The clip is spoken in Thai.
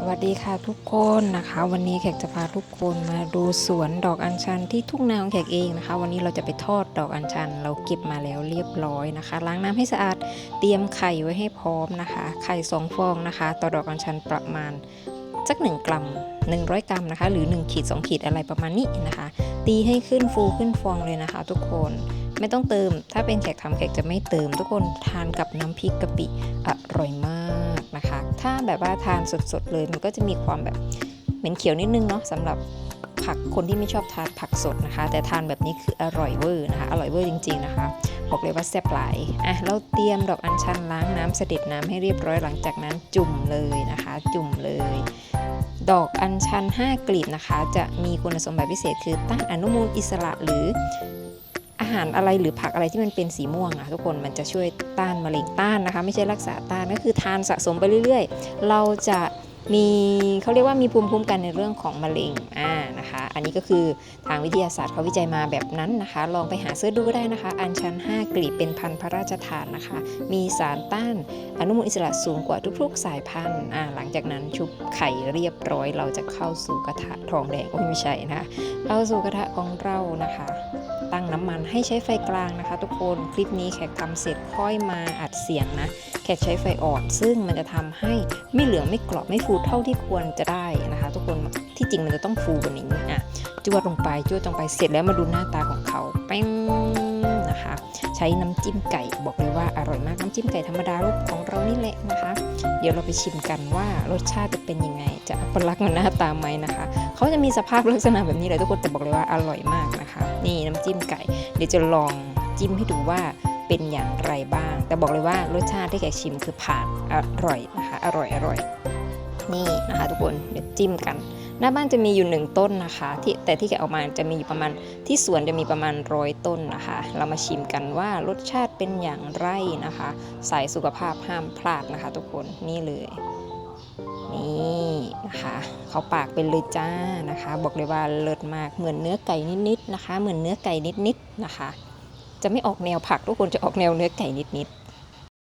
สวัสดีค่ะทุกคนนะคะ วันนี้แขกจะพาทุกคนมาดูสวนดอกอัญชันที่ทุ่งนาของแขกเองนะคะ วันนี้เราจะไปทอดดอกอัญชัน เราเก็บมาแล้วเรียบร้อยนะคะ ล้างน้ำให้สะอาดเตรียมไข่ไว้ให้พร้อมนะคะ ไข่สองฟองนะคะ ต่อดอกอัญชันประมาณสักหนึ่งกรัม100 กรัมนะคะ หรือ1ขีด2ขีดอะไรประมาณนี้นะคะ ตีให้ขึ้นฟูขึ้นฟองเลยนะคะ ทุกคนไม่ต้องเติม ถ้าเป็นแขกทำแขกจะไม่เติม ทุกคนทานกับน้ำพริกกะปิอร่อยมาก แบบว่าทานสดๆเลย มันก็จะมีความแบบเหม็นเขียวนิดนึงเนาะสำหรับผักคนที่ไม่ชอบทานผักสดนะคะ แต่ทานแบบนี้คืออร่อยเวอร์นะคะ อร่อยเวอร์จริง ๆนะคะ บอกเลยว่าแซ่บหลายอะเราเตรียมดอกอัญชันล้างน้ำเสด็จน้ำให้เรียบร้อยหลังจากนั้นจุ่มเลยนะคะ จุ่มเลย ดอกอัญชัน 5 กลีบนะคะ จะมีคุณสมบัติพิเศษคือต้านอนุมูลอิสระหรือ อาหารอะไรหรือผักอะไรที่มันเป็นสีม่วงอะทุกคนมันจะช่วยต้านมะเร็งต้านนะคะ ไม่ใช่รักษาต้านก็คือทานสะสมไปเรื่อยๆ เราจะมีเขาเรียกว่ามีภูมิคุ้มกันในเรื่องของมะเร็งอ่านะคะ อันนี้ก็คือทางวิทยาศาสตร์เขาวิจัยมาแบบนั้นนะคะ ลองไปหาเสิร์ชดูก็ได้นะคะ อัญชัน 5 กลีบเป็นพันธุ์พระราชทานนะคะ มีสารต้านอนุมูลอิสระสูงกว่าทุกๆ สายพันธุ์อ่าหลังจากนั้นชุบไข่เรียบร้อย เราจะเข้าสู่กระทะทองแดงโอ้ยไม่ใช่นะคะเข้าสู่กระทะของเรานะคะ ตั้งน้ำมันให้ใช้ไฟกลางนะคะ ทุกคนคลิปนี้แขกทำเสร็จค่อยมาอัดเสียงนะแขกใช้ไฟอ่อน ซึ่งมันจะทำให้ไม่เหลืองไม่กรอบไม่ฟูเท่าที่ควรจะได้นะคะ ทุกคนที่จริงมันจะต้องฟูกว่านี้อะจวดลงไปจวดลงไปเสร็จแล้วมาดูหน้าตาของเขาแป้ง นะคะ ใช้น้ำจิ้มไก่บอกเลยว่าอร่อยมากน้ำจิ้มไก่ธรรมดาลูกของเรานี่แหละนะคะ เดี๋ยวเราไปชิมกันว่ารสชาติจะเป็นยังไง จะอัปลักษณ์มือนหน้าตาไหมนะคะเขาจะมีสภาพลักษณะแบบนี้เลยทุกคนแต่บอกเลยว่าอร่อยมากนะคะ นี่น้ำจิ้มไก่ เดี๋ยวจะลองจิ้มให้ดูว่าเป็นอย่างไรบ้าง แต่บอกเลยว่ารสชาติที่แกชิมคือผ่านอร่อยนะคะ อร่อยอร่อยนี่นะคะทุกคนเดี๋ยวจิ้มกัน หน้าบ้านจะมีอยู่หนึ่งต้นนะคะที่แต่ที่แกเอามาจะมีอยู่ประมาณที่สวนจะมีประมาณร้อยต้นนะคะ เรามาชิมกันว่ารสชาติเป็นอย่างไรนะคะ สายสุขภาพห้ามพลาดนะคะ ทุกคนนี่เลยนี่นะคะเขาปากเป็นเลยจ้านะคะ บอกเลยว่าเลิศมากเหมือนเนื้อไก่นิดๆนะคะ เหมือนเนื้อไก่นิดๆนะคะ จะไม่ออกแนวผักทุกคนจะออกแนวเนื้อไก่นิดๆ